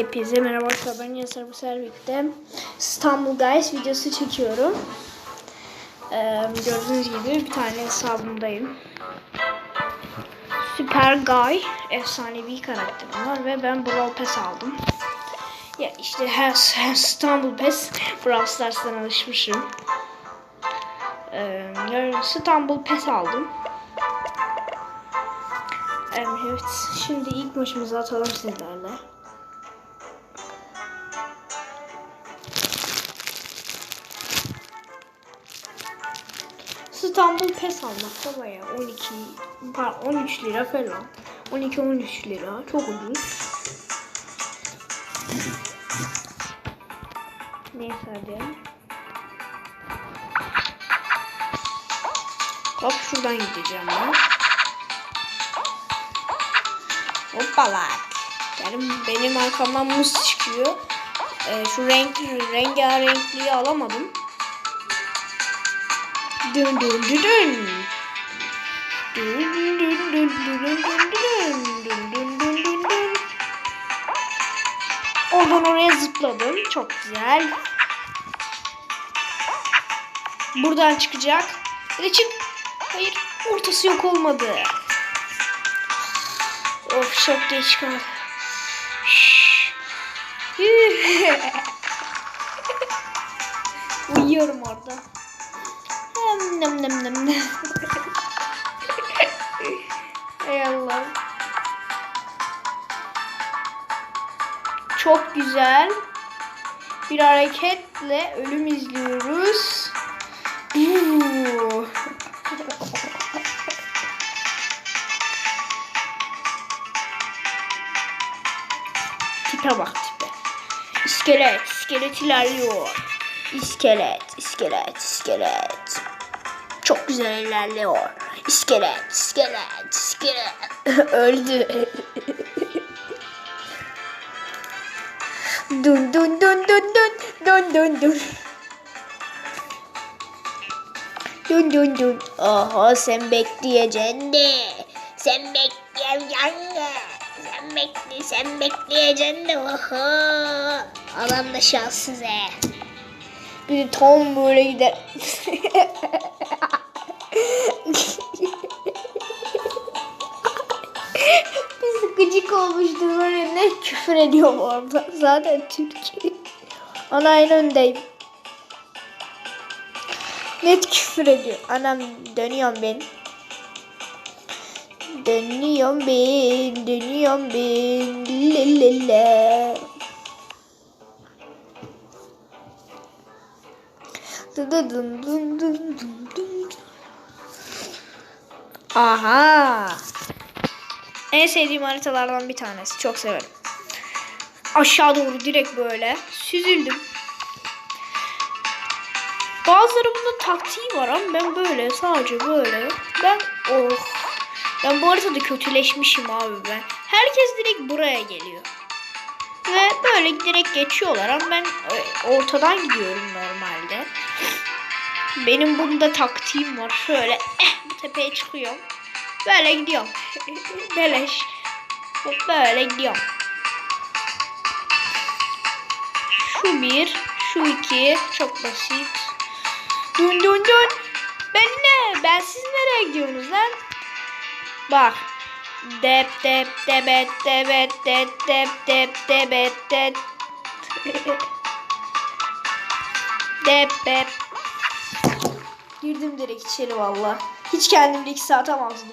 Hepinize merhaba arkadaşlar ben Yasar bu servikte İstanbul Guys videosu çekiyorum. Ee, gördüğünüz gibi bir tane hesabımdayım. Süper Guy efsanevi karakterim var ve ben Brawl Pass aldım. Ya işte her, her İstanbul Pass Brawl Stars'tan alışmışım. Ee, İstanbul Pass aldım. Evet, şimdi ilk maçımızı atalım sizlerle. İstanbul pes almakta bayağı 12, pardon 13 lira falan. 12-13 lira çok ucuz. Neyse hadi. Hop şuradan gideceğim ben. Hoppala. Yani benim arkamdan muz çıkıyor. Ee, şu renk rengarenkliği alamadım. Dün dün dün dün. Dün dün dün dün dün dün dün dün dün dün dün. Oradan oraya zıpladım. Çok güzel. Buradan çıkacak. Hadi çık. Hayır. Ortası yok olmadı. Of çok geç kaldı. Uyuyorum orada. Nem nem nem nem. Ey Allah. Çok güzel. Bir hareketle ölüm izliyoruz. Tipe bak tipe. İskelet, iskelet ilerliyor. İskelet, iskelet, iskelet. Çok güzel ilerliyor. İskelet, iskelet, iskelet. Öldü. dun dun dun dun dun dun dun dun. Dun dun dun. Oho sen bekleyeceksin de. Sen bekleyeceksin de. Sen bekle, sen bekleyeceksin de. Oho. Adam da şanssız he. Bir de tam böyle gider. Biz gıcık olmuştu böyle ne küfür ediyor orada. Zaten Türkiye. Ana en öndeyim. Net küfür ediyor. Anam dönüyorum ben. Dönüyorum ben, dönüyorum ben. Lelele. Dın dın Aha. En sevdiğim haritalardan bir tanesi. Çok severim. Aşağı doğru direkt böyle süzüldüm. Bazılarının taktiği var ama ben böyle sadece böyle. Ben oh. Ben bu haritada kötüleşmişim abi ben. Herkes direkt buraya geliyor. Ve böyle direkt geçiyorlar ama ben e, ortadan gidiyorum normalde. Benim bunda taktiğim var. Şöyle eh bu tepeye çıkıyorum. Böyle gidiyorum. Beleş. Böyle gidiyorum. Şu bir, şu iki. Çok basit. Dün dün dün. Ben ne? Ben siz nereye gidiyorsunuz lan? Bak. Dep dep debet debet dep dep dep debet dep dep dep Girdim direkt içeri valla. Hiç kendimle iki saat amazdım.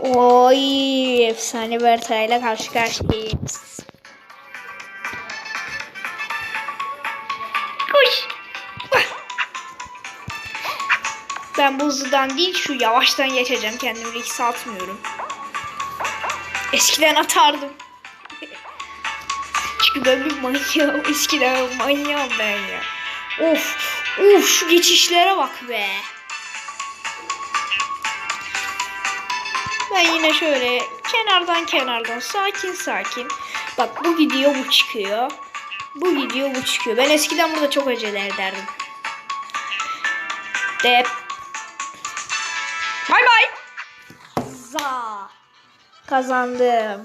Oy efsane Berta'yla karşı karşıyayız. Ben bu hızlıdan değil şu yavaştan geçeceğim. Kendimi riske atmıyorum. Eskiden atardım. Çünkü ben bir manyağım. Eskiden manyağım ben ya. Of. Of şu geçişlere bak be. Ben yine şöyle kenardan kenardan sakin sakin. Bak bu gidiyor bu çıkıyor. Bu gidiyor bu çıkıyor. Ben eskiden burada çok acele ederdim. De. Kazandım.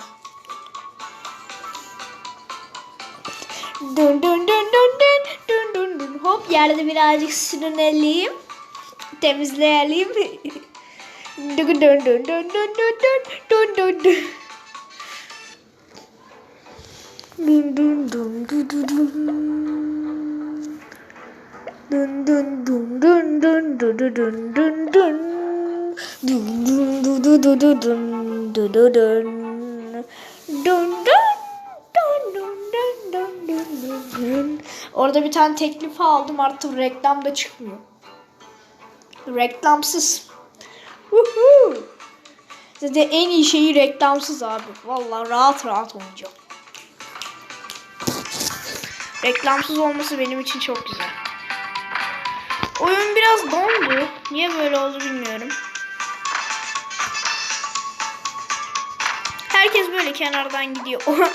Dün dün dün dün dün dün dün dün. Hop yerde birazcık sürünelim. Temizleyelim. Dün dün dün dün dün dün dün dün dün. Dun dun dun dun dun dun. Dun dun dun dun dun dun dun dun dun dun. Dun dun dun dun dun dun dun dun dun dun. Dun dun dun dun dun dun. Orada bir tane teklif aldım artık reklamda çıkmıyor. Reklamsız. Woohoo. Zaten en iyi şeyi reklamsız abi. Vallahi rahat rahat oynayacağım. Reklamsız olması benim için çok güzel. Oyun biraz dondu. Niye böyle oldu bilmiyorum. Herkes böyle kenardan gidiyor.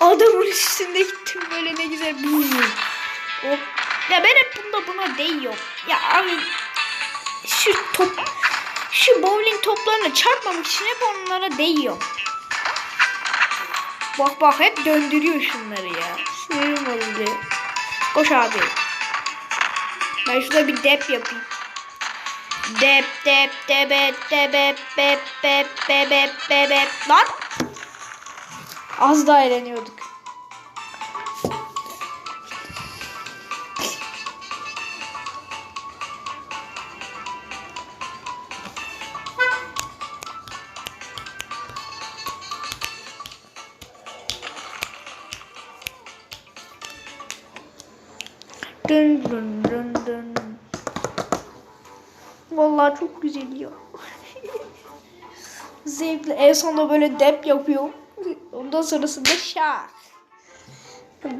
Adamın üstünde gittim böyle ne güzel. Hop. Ya ben hep bunda buna değiyorum. Ya abi şu top şu bowling toplarına çarpmamak için hep onlara değiyorum. Bak bak hep döndürüyor şunları ya. Sinirim oldu. Koş abi. Ben şurada bir dep yapayım. Dep dep debep debep bep bep bebep bebep. Lan. Az daha eğleniyorduk. Dın dın dın dın. Vallahi çok güzel ya. Zevkli. En sonunda böyle dep yapıyor. Ondan sonrasında şak.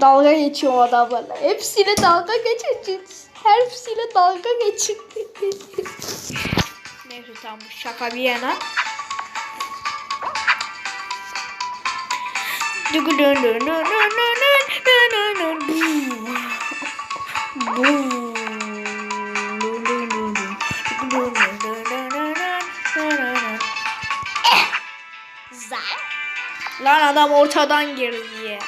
Dalga geçiyor adamlarla. Hepsiyle dalga geçeceğiz. Hepsiyle dalga geçin. Neyse tamam bu şaka bir yana. Dın dın Lan adam ortadan girdi.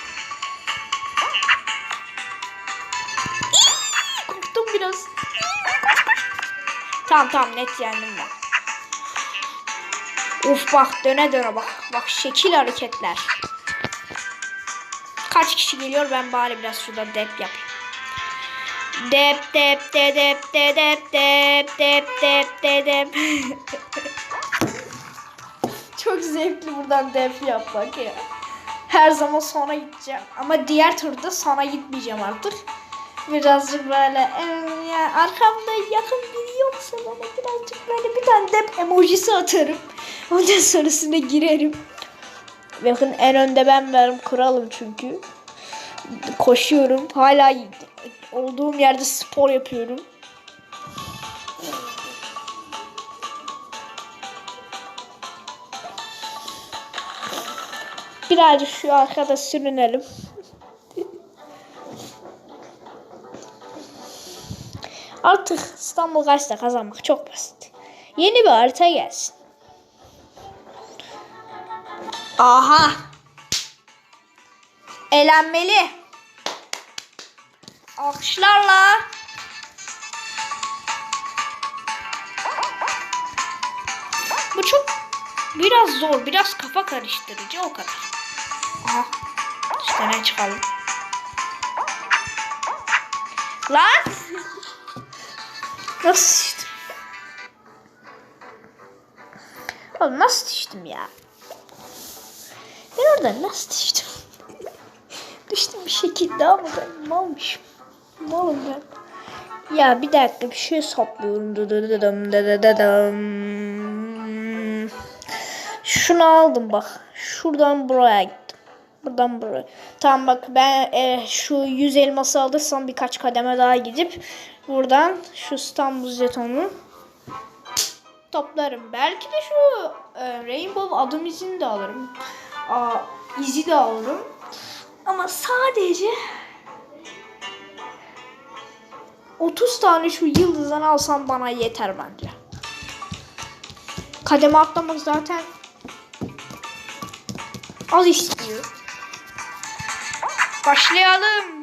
Korktum biraz. Tamam tamam net yendim ben. Uf bak döne döne bak. Bak şekil hareketler. Kaç kişi geliyor ben bari biraz şurada dep yapayım. Dep dep de dep de dep dep dep dep de dep. Çok zevkli buradan dep yapmak ya. Her zaman sona gideceğim. Ama diğer turda sona gitmeyeceğim artık. Birazcık böyle "Ee, ya arkamda yakın biri yoksa bana birazcık böyle bir tane dep emojisi atarım. Ondan sonrasına girerim. Bakın en önde ben varım kralım çünkü. Koşuyorum. Hala olduğum yerde spor yapıyorum. Birazcık şu arkada sürünelim. Artık İstanbul kaçta kazanmak çok basit. Yeni bir harita gelsin. Aha. Elenmeli. Alkışlarla. Bu çok biraz zor, biraz kafa karıştırıcı o kadar. Aha. İşte ne çıkalım. Lan! Nasıl düştüm? Oğlum nasıl düştüm ya? Ben orada nasıl düştüm? düştüm bir şekilde ama ben malmışım. Malım ben. Ya bir dakika bir şey saplıyorum. Dıdıdıdım, dıdıdıdım. Şunu aldım bak. Şuradan buraya. Buradan buraya. Tamam bak ben e, şu 100 elması alırsam birkaç kademe daha gidip buradan şu İstanbul jetonu toplarım. Belki de şu e, Rainbow adım izini de alırım. Aa, izi de alırım. Ama sadece 30 tane şu yıldızdan alsam bana yeter bence. Kademe atlamak zaten az istiyor. Başlayalım.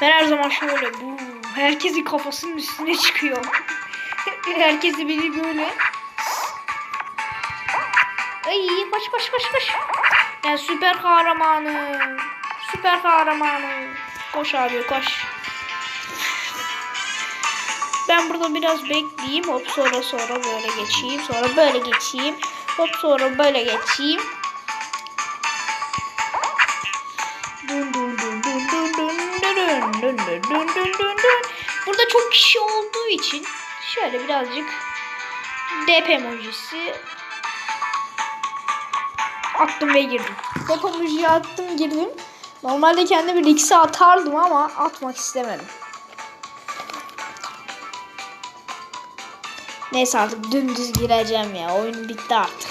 Ben her zaman şöyle bu herkesin kafasının üstüne çıkıyor. Herkesi beni böyle. Ay koş koş koş koş. Ben süper kahramanım. Süper kahramanım. Koş abi koş. Ben burada biraz bekleyeyim. Hop sonra sonra böyle geçeyim. Sonra böyle geçeyim. Hop sonra böyle geçeyim. İçin şöyle birazcık DP emojisi attım ve girdim. DP emojiyi attım girdim. Normalde kendime bir X'e atardım ama atmak istemedim. Neyse artık dümdüz gireceğim ya. Oyun bitti artık.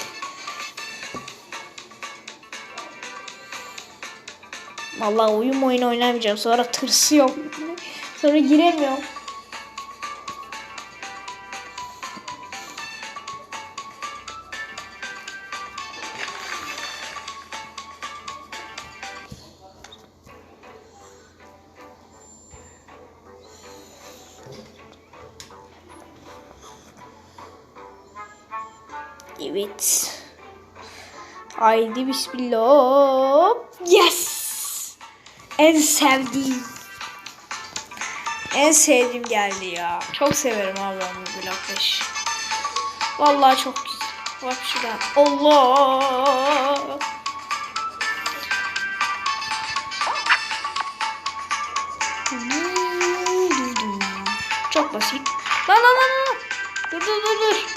Vallahi oyun oyun oynamayacağım. Sonra tırsıyorum. Sonra giremiyorum. Evet. Haydi bismillah. Yes. En sevdiğim. En sevdiğim geldi ya. Çok severim ben bu bloktaş. Vallahi çok güzel. Bak şuradan. Allah. Çok basit. Lan lan lan. Dur dur dur dur.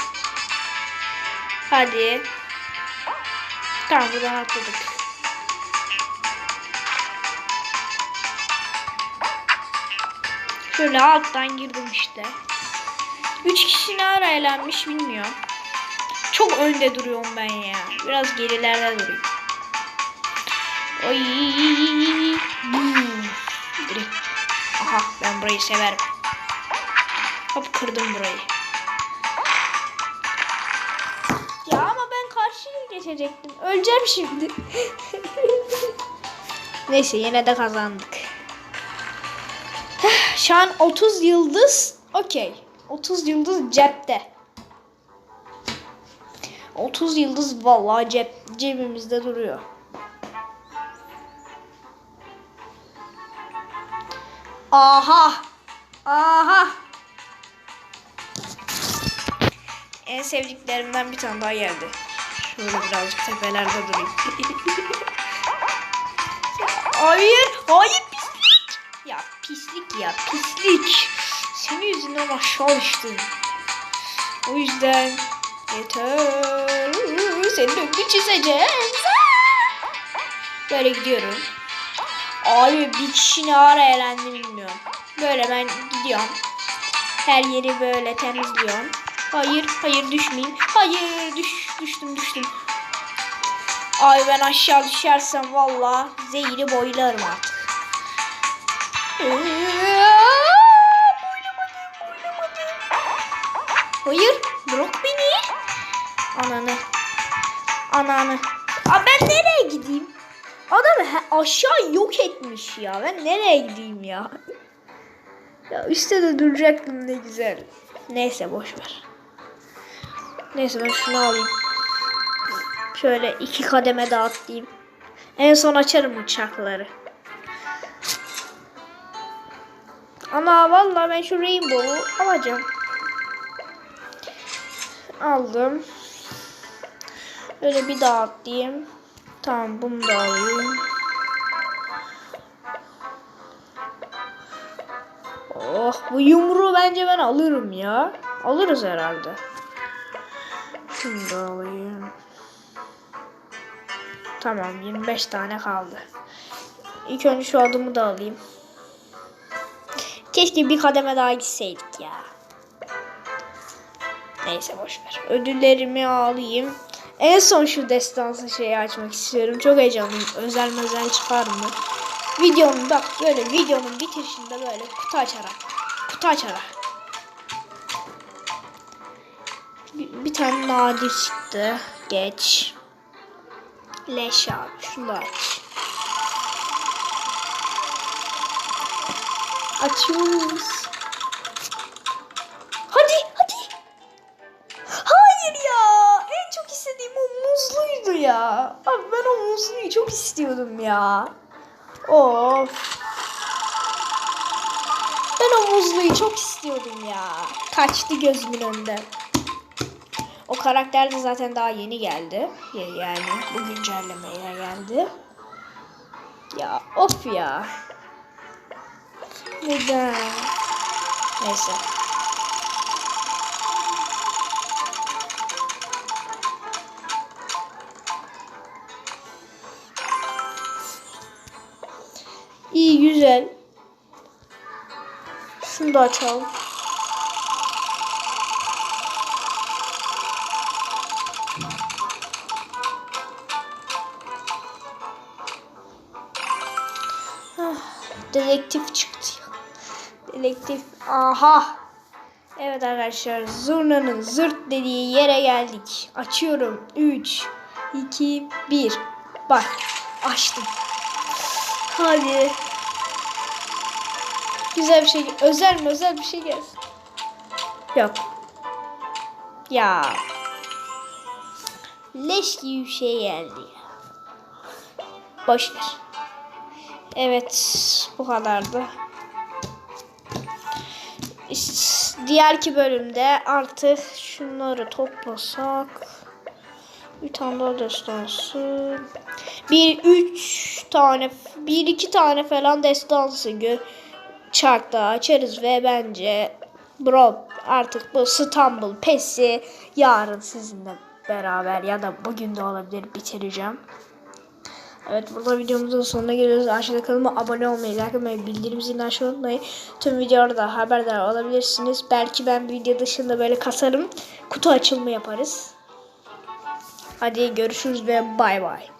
Hadi. Tamam buradan atladık. Şöyle alttan girdim işte. Üç kişi ne ara eğlenmiş bilmiyorum. Çok önde duruyorum ben ya. Biraz gerilerde durayım. Oy. Direkt. Aha ben burayı severim. Hop kırdım burayı. Geçecektim. Öleceğim şimdi. Neyse yine de kazandık. Şu an 30 yıldız okey. 30 yıldız cepte. 30 yıldız vallahi cep cebimizde duruyor. Aha! Aha! En sevdiklerimden bir tane daha geldi. Şöyle birazcık tepelerde durayım. hayır, hayır pislik. Ya pislik ya pislik. Senin yüzünden aşağı düştüm. O yüzden yeter. Senin önünü çizeceğim. Böyle gidiyorum. Abi bir kişi ne ara eğlendi bilmiyorum. Böyle ben gidiyorum. Her yeri böyle temizliyorum. Hayır, hayır düşmeyeyim. Hayır, düş, düştüm, düştüm. Ay ben aşağı düşersem valla zehri boylarım artık. Hayır, bırak beni. Ananı. Ananı. Aa, ben nereye gideyim? Adam he- aşağı yok etmiş ya. Ben nereye gideyim ya? Ya üstte de duracaktım ne güzel. Neyse boş ver. Neyse ben şunu alayım. Şöyle iki kademe daha. En son açarım uçakları. Ama vallahi ben şu Rainbow'u alacağım. Aldım. Böyle bir daha atlayayım. Tamam bunu da alayım. Oh bu yumruğu bence ben alırım ya. Alırız herhalde. Şunu da alayım. Tamam 25 tane kaldı. İlk önce şu adımı da alayım. Keşke bir kademe daha gitseydik ya. Neyse boş ver. Ödüllerimi alayım. En son şu destansı şeyi açmak istiyorum. Çok heyecanlıyım. Özel özel çıkar mı? Videonun bak böyle videonun bitirişinde böyle kutu açarak. Kutu açarak. Bir, tane nadir çıktı. Geç. Leş abi. Şunu aç. Açıyoruz. Hadi hadi. Hayır ya. En çok istediğim o muzluydu ya. Abi ben o muzluyu çok istiyordum ya. Of. Ben o muzluyu çok istiyordum ya. Kaçtı gözümün önünden. O karakter de zaten daha yeni geldi. Ya- Yani bu güncellemeyle geldi. Ya of ya. Neden? Neyse. İyi güzel. Şunu da açalım. Dedektif çıktı. Dedektif. Aha. Evet arkadaşlar zurnanın zırt dediği yere geldik. Açıyorum. 3, 2, 1. Bak açtım. Hadi. Güzel bir şey. Özel mi? Özel bir şey gelsin. Yok. Ya. Leş gibi bir şey geldi. Boş ver. Evet. Bu kadardı. Diğerki bölümde artık şunları toplasak bir tane daha destansı bir üç tane bir iki tane falan destansı gö çarkta açarız ve bence bro artık bu İstanbul pesi yarın sizinle beraber ya da bugün de olabilir bitireceğim. Evet burada videomuzun sonuna geliyoruz. Aşağıda kanalıma abone olmayı, like etmeyi, bildirim zilini açmayı unutmayın. Tüm videolarda haberdar olabilirsiniz. Belki ben video dışında böyle kasarım. Kutu açılımı yaparız. Hadi görüşürüz ve bay bay.